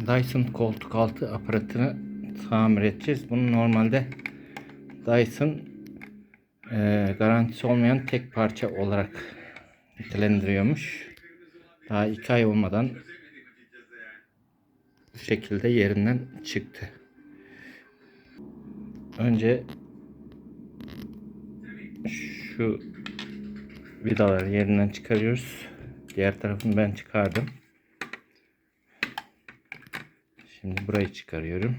Dyson koltuk altı aparatını tamir edeceğiz. Bunu normalde Dyson e, garantisi olmayan tek parça olarak nitelendiriyormuş. Daha iki ay olmadan bu şekilde yerinden çıktı. Önce şu vidaları yerinden çıkarıyoruz. Diğer tarafını ben çıkardım. Şimdi burayı çıkarıyorum.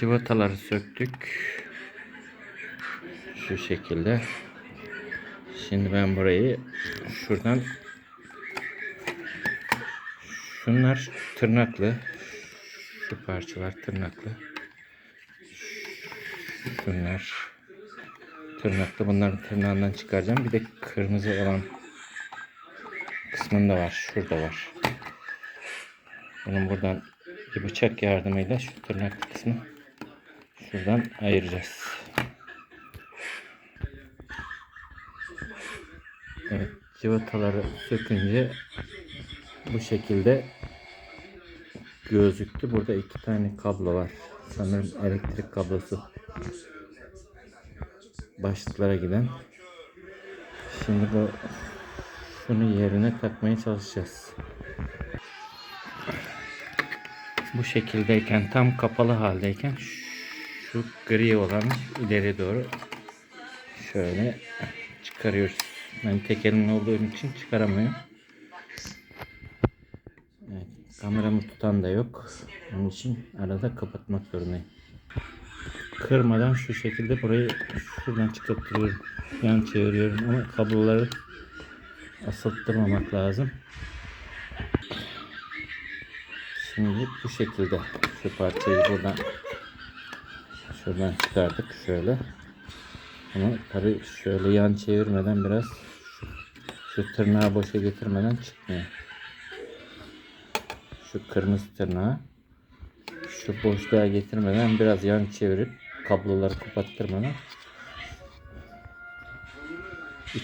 Civataları söktük. Şu şekilde. Şimdi ben burayı şuradan Şunlar tırnaklı. Şu parçalar tırnaklı. Şunlar tırnaklı. Bunların tırnağından çıkaracağım. Bir de kırmızı olan kısmında var. Şurada var. Bunun buradan bir bıçak yardımıyla şu tırnaklı kısmı şuradan ayıracağız. Evet, cıvataları sökünce bu şekilde gözüktü. Burada iki tane kablo var. Sanırım elektrik kablosu. Başlıklara giden. Şimdi bu şunu yerine takmaya çalışacağız. Bu şekildeyken tam kapalı haldeyken şu gri olanı ileri doğru şöyle çıkarıyoruz. Ben tek elimle olduğum için çıkaramıyorum. Evet, kameramı tutan da yok. Onun için arada kapatmak zorundayım. Kırmadan şu şekilde burayı şuradan çıkarttırıyorum. Yan çeviriyorum ama kabloları asılttırmamak lazım. Şimdi bu şekilde şu parçayı buradan şuradan çıkardık şöyle. Ama tabi şöyle yan çevirmeden biraz şu, tırnağı boşa getirmeden çıkmıyor. Şu kırmızı tırnağı şu boşluğa getirmeden biraz yan çevirip kabloları kapattırmadan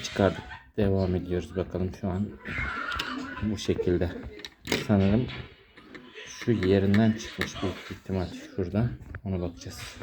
çıkardık. Devam ediyoruz bakalım şu an bu şekilde. Sanırım şu yerinden çıkmış büyük ihtimal şuradan. Ona bakacağız.